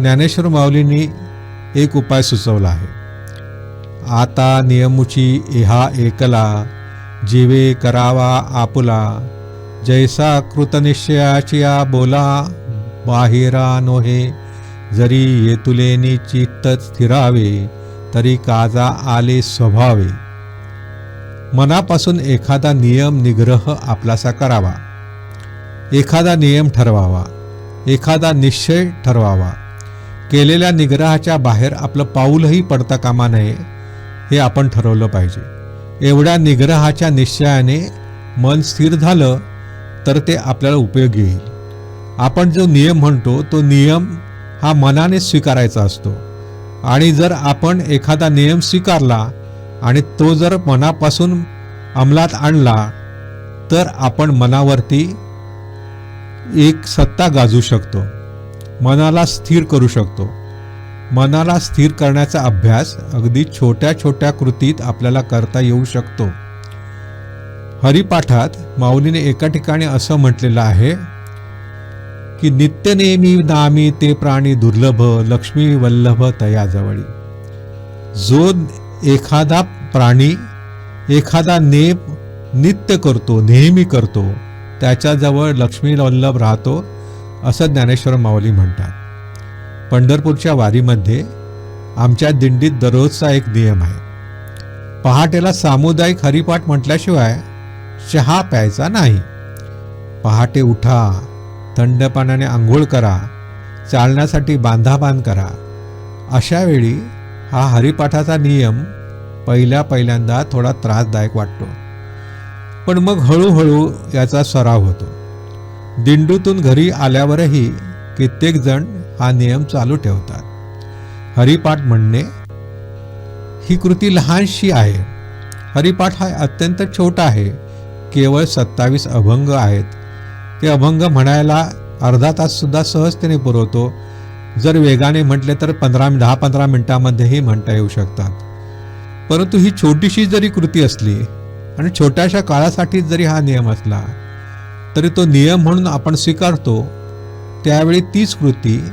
ज्ञानेश्वर माऊलींनी एक उपाय सुचवला आहे. आता नियमुची इहा एकला जीवे करावा आपुला जैसा कृतनिश्चयाचिया बोला बाहिरा नोहे जरी येतुलेनी चित्त स्थिरावे तरी काजा आले स्वभावे. मनापासून एखादा नियम निग्रह आपलासा करावा. एखादा नियम ठरवावा. एखादा निश्चय ठरवावा. केलेल्या निग्रहाच्या बाहेर आपलं पाऊलही पडता कामा नये हे आपण ठरवलं पाहिजे. एवढ्या निग्रहाच्या निश्चयाने मन स्थिर झालं तर ते आपल्याला उपयोगी येईल. आपण जो नियम म्हणतो तो नियम हा मनाने स्वीकारायचा असतो. आणि जर आपण एखादा नियम स्वीकारला आणि तो जर मनापासून अंमलात आणला तर आपण मनावरती एक सत्ता गाजू शकतो. मनाला स्थिर करू शकतो. मनाला स्थिर करण्याचा अभ्यास अगदी छोट्या छोट्या कृतीत आपल्याला करता येऊ शकतो. हरिपाठात माऊलीने एका ठिकाणी असं म्हटलेलं आहे की नित्यनेमी नामी ते प्राणी दुर्लभ लक्ष्मी वल्लभ तयाजवळी जो एखादा प्राणी एखादा नेम नित्य करतो नेहमी करतो त्याच्याजवळ लक्ष्मी वल्लभ राहतो असं ज्ञानेश्वर माऊली म्हणतात. पंढरपूरच्या वारीमध्ये आमच्या दिंडीत दररोजचा एक नियम आहे. पहाटेला सामुदायिक हरिपाठ म्हटल्याशिवाय चहा प्यायचा नाही. पहाटे उठा थंड पाण्याने आंघोळ करा चालण्यासाठी बांधाबांध करा. अशा वेळी हा हरिपाठाचा नियम पहिल्या पहिल्यांदा थोडा त्रासदायक वाटतो. पण मग हळूहळू याचा सराव होतो. दिंडूतून घरी आल्यावरही कित्येक जण हा नियम चालू ठेवतात. हरिपाठ म्हणणे ही कृती लहानशी आहे. हरिपाठ हा अत्यंत छोटा आहे. केवळ सत्तावीस अभंग आहेत. ते अभंग म्हणायला अर्धा तास सुद्धा सहजतेने पुरवतो. जर वेगाने म्हटले तर पंधरा दहा पंधरा मिनटामध्येही म्हणता येऊ शकतात. परंतु ही छोटीशी जरी कृती असली आणि छोट्याशा काळासाठी जरी हा नियम असला तरी तो नियम म्हणून आपण स्वीकारतो त्यावेळी तीच कृती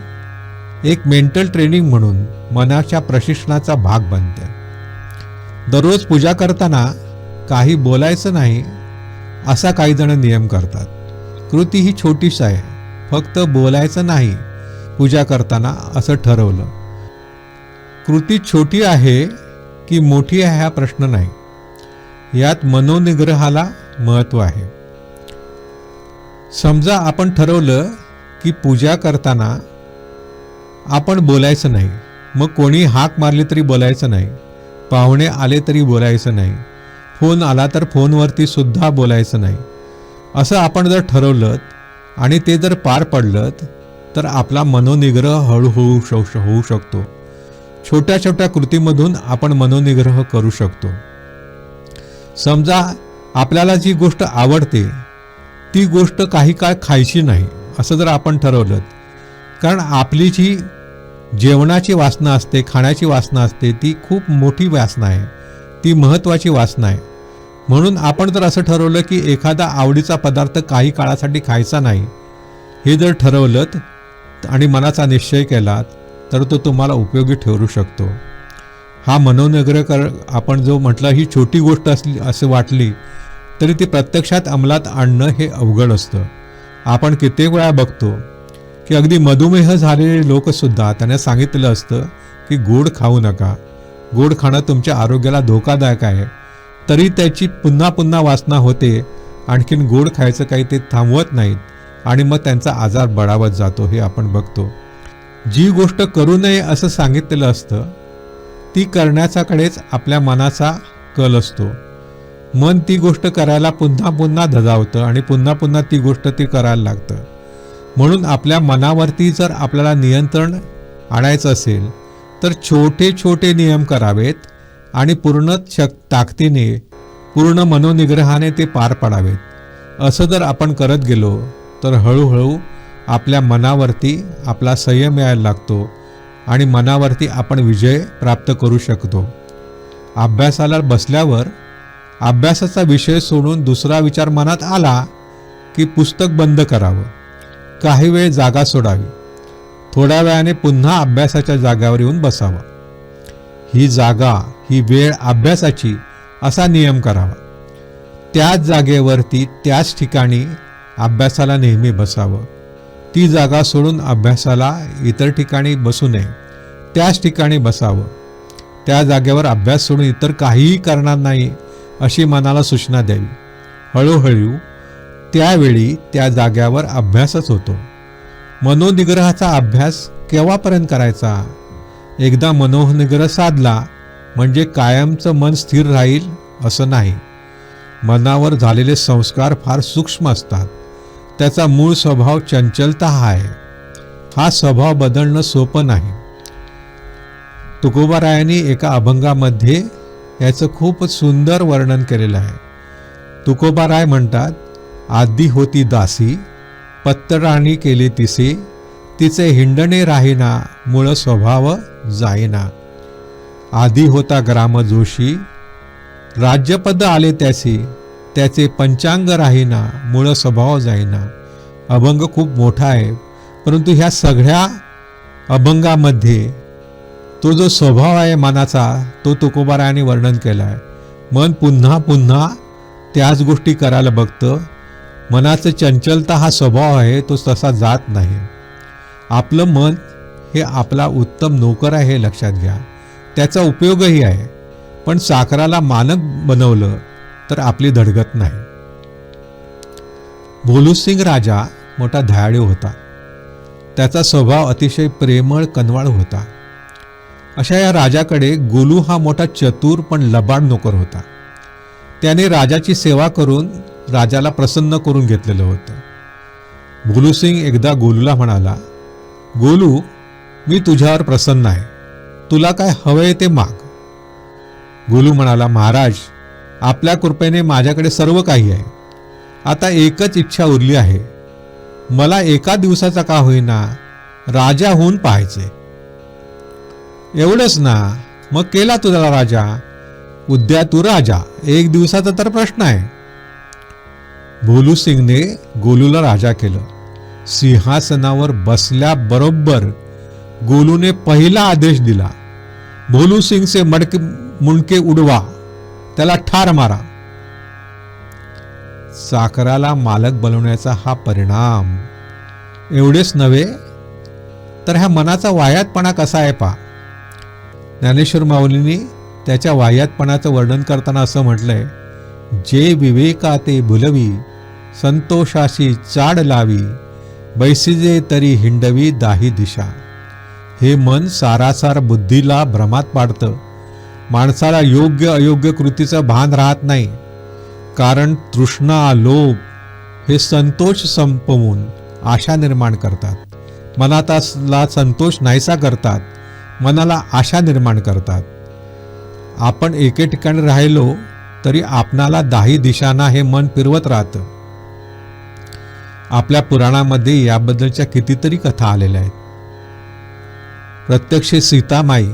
एक मेंटल ट्रेनिंग म्हणून मनाच्या प्रशिक्षणाचा भाग बनते. दररोज पूजा करताना काही बोलायचं नाही असा काही जण नियम करतात. कृती ही छोटीच आहे फक्त बोलायचं नाही पूजा करताना असं ठरवलं. कृती छोटी आहे की मोठी आहे हा प्रश्न नाही. यात मनोनिग्रहाला महत्त्व आहे. समजा आपण ठरवलं की पूजा करताना आपण बोलायचं नाही मग कोणी हाक मारली तरी बोलायचं नाही पाहुणे आले तरी बोलायचं नाही फोन आला तर फोनवरती सुद्धा बोलायचं नाही. असं आपण जर ठरवलं आणि ते जर पार पडलं तर आपला मनोनिग्रह हळूहळू शौश होऊ शकतो. छोट्या छोट्या कृतीमधून आपण मनोनिग्रह करू शकतो. समजा आपल्याला जी गोष्ट आवडते ती गोष्ट काही काळ खायची नाही असं जर आपण ठरवलं. कारण आपली जी जेवणाची वासना असते खाण्याची वासना असते ती खूप मोठी वासना आहे. ती महत्त्वाची वासना आहे. म्हणून आपण जर असं ठरवलं की एखादा आवडीचा पदार्थ काही काळासाठी खायचा नाही हे जर ठरवलं आणि मनाचा निश्चय केलात तर तो तुम्हाला उपयोगी ठरू शकतो. हा मनोनिग्रह कर आपण जो म्हटलं ही छोटी गोष्ट असली असं वाटली तरी ती प्रत्यक्षात अंमलात आणणं हे अवघड असतं. आपण कित्येक वेळा बघतो की अगदी मधुमेह झालेले लोकसुद्धा त्यांना सांगितलं असतं की गोड खाऊ नका. गोड खाणं तुमच्या आरोग्याला धोकादायक आहे. तरी त्याची पुन्हा पुन्हा वासना होते. आणखीन गोड खायचं काही ते थांबवत नाहीत आणि मग त्यांचा आजार बळावत जातो हे आपण बघतो. जी गोष्ट करू नये असं सांगितलेलं असतं ती करण्याच्याकडेच आपल्या मनाचा कल असतो. मन ती गोष्ट करायला पुन्हा पुन्हा धजावतं आणि पुन्हा पुन्हा ती गोष्ट ती करायला लागतं. म्हणून आपल्या मनावरती जर आपल्याला नियंत्रण आणायचं असेल तर छोटे छोटे नियम करावेत आणि पूर्ण शक ताकदीने पूर्ण मनोनिग्रहाने ते पार पाडावेत. असं जर आपण करत गेलो तर हळूहळू आपल्या मनावरती आपला संयम यायला लागतो आणि मनावरती आपण विजय प्राप्त करू शकतो. अभ्यासाला बसल्यावर अभ्यासाचा विषय सोडून दुसरा विचार मनात आला की पुस्तक बंद करावं. काही वेळ जागा सोडावी. थोड्या वेळाने पुन्हा अभ्यासाच्या जागावर येऊन बसावं. ही जागा ही वेळ अभ्यासाची असा नियम करावा. त्याच जागेवरती त्याच ठिकाणी अभ्यासाला नेहमी बसावं. ती जागा सोडून अभ्यासाला इतर ठिकाणी बसू नये. त्याच ठिकाणी बसावं. त्या जागेवर अभ्यास सोडून इतर काहीही करणार नाही. अशी मनाला सूचना द्यावी. हळूहळू त्यावेळी त्या जाग्यावर अभ्यासच होतो. मनोनिग्रहाचा अभ्यास केव्हापर्यंत करायचा? एकदा मनोनिग्रह साधला म्हणजे कायमचं मन स्थिर राहील असं नाही. मनावर झालेले संस्कार फार सूक्ष्म असतात. त्याचा मूळ स्वभाव चंचलता हा आहे. हा स्वभाव बदलणं सोपं नाही. तुकोबारायांनी एका अभंगामध्ये याचं खूप सुंदर वर्णन केलेलं आहे. तुकोबा राय म्हणतात आधी होती दासी पत्तराणी केली तिसी तिचे हिंडणे राहीना मूळ स्वभाव जाईना. आधी होता ग्राम जोशी राज्यपद आले त्यासी त्याचे पंचांग राहीना मूळ स्वभाव जाईना. अभंग खूप मोठा आहे परंतु ह्या सगळ्या अभंगामध्ये तो जो स्वभाव आहे मनाचा तो तुकोबारायाने वर्णन केला आहे मन पुन्हा पुन्हा त्याच गोष्टी करायला बघतं. मनाचं चंचलता हा स्वभाव आहे तो तसा जात नाही. आपलं मन हे आपला उत्तम नोकर आहे हे लक्षात घ्या. त्याचा उपयोगही आहे. पण साखराला मानक बनवलं तर आपली धडगत नाही. भोलूसिंग राजा मोठा धायाळू होता. त्याचा स्वभाव अतिशय प्रेमळ कनवाळ होता. अशा या राजाकडे गोलू हा मोठा चतुर पण लबाड नोकर होता. त्याने राजाची सेवा करून राजाला प्रसन्न करून घेतलेलं होतं. भोलूसिंग एकदा गोलूला म्हणाला गोलू मी तुझ्यावर प्रसन्न आहे. तुला काय हवंय ते माग. गोलू म्हणाला महाराज आपल्या कृपेने माझ्याकडे सर्व काही आहे. आता एकच इच्छा उरली आहे. मला एका दिवसाचा का होईना राजा होऊन पाहायचे एवढंच ना. मग केला तुझा राजा? उद्या तू राजा. एक दिवसाचा तर प्रश्न आहे. भोलू सिंगने गोलूला राजा केलं. सिंहासनावर बसल्याबरोबर गोलूने पहिला आदेश दिला. भोलू सिंगचे मडके मुंडके उडवा. त्याला ठार मारा. साखराला मालक बनवण्याचा हा परिणाम. एवढेच नव्हे तर ह्या मनाचा वायातपणा कसा आहे पा ज्ञानेश्वर माऊलींनी त्याच्या वाह्यातपणाचं वर्णन करताना असं म्हटलंय जे विवेका ते भुलवी संतोषाशी चाड लावी बैसिजे तरी हिंडवी दाही दिशा. हे मन सारासार बुद्धीला भ्रमात पाडतं. माणसाला योग्य अयोग्य कृतीचं भान राहत नाही. कारण तृष्णा लोभ हे संतोष संपवून आशा निर्माण करतात. मनातला संतोष नाहीसा करतात. मनाला आशा निर्माण करतात. आपण एके ठिकाणी राहिलो तरी आपणाला दाही दिशांना हे मन फिरवत राहतं. आपल्या पुराणामध्ये याबद्दलच्या कितीतरी कथा आलेल्या आहेत. प्रत्यक्ष सीतामाई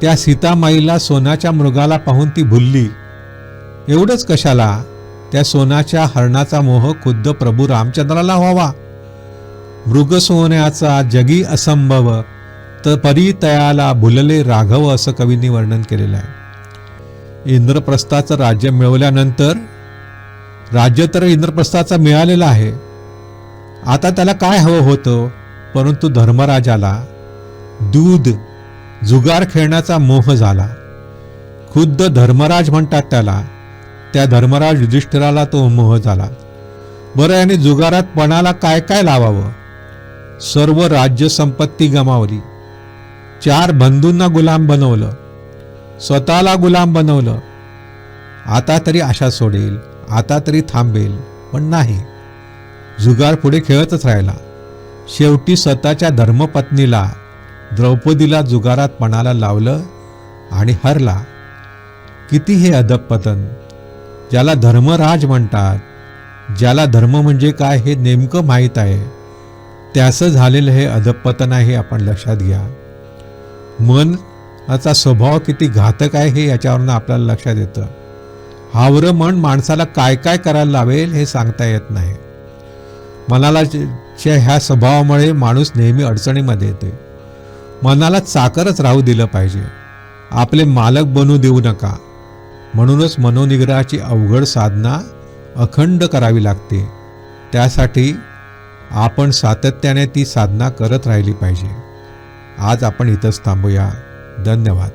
त्या सीतामाईला सोन्याच्या मृगाला पाहून ती भुलली. एवढंच कशाला? त्या सोन्याच्या हरणाचा मोह खुद्द प्रभू रामचंद्राला व्हावा. मृग सोन्याचा जगी असंभव तर परितयाला भुलले राघव असं कवींनी वर्णन केलेलं आहे. इंद्रप्रस्थाचं राज्य मिळवल्यानंतर राज्य तर इंद्रप्रस्थाचं मिळालेलं आहे. आता त्याला काय हवं होतं? परंतु धर्मराजाला दूध जुगार खेळण्याचा मोह झाला. खुद्द धर्मराज म्हणतात त्याला त्या धर्मराज युधिष्ठिराला तो मोह झाला. बरं याने जुगारात पणाला काय काय लावावं? सर्व राज्य संपत्ती गमावली. चार बंधूंना गुलाम बनवलं. स्वतःला गुलाम बनवलं. आता तरी आशा सोडेल आता तरी थांबेल पण नाही. जुगार पुढे खेळतच राहिला. शेवटी स्वतःच्या धर्मपत्नीला द्रौपदीला जुगारात पणाला लावलं आणि हरला. किती हे अधपतन ज्याला धर्मराज म्हणतात ज्याला धर्म म्हणजे काय हे नेमकं माहीत आहे. त्याचं झालेलं हे अधपतन आहे आपण लक्षात घ्या. मन आता स्वभाव किती घातक आहे हे याच्यावरनं आपल्याला लक्षात येतं. हावरं मन माणसाला काय काय करायला लावेल हे सांगता येत नाही. मनाला च्या ह्या स्वभावामुळे माणूस नेहमी अडचणीमध्ये येते मनाला चाकरच राहू दिलं पाहिजे. आपले मालक बनू देऊ नका. म्हणूनच मनोनिग्रहाची अवघड साधना अखंड करावी लागते. त्यासाठी आपण सातत्याने ती साधना करत राहिली पाहिजे. आज आपण इथंच थांबूया. धन्यवाद.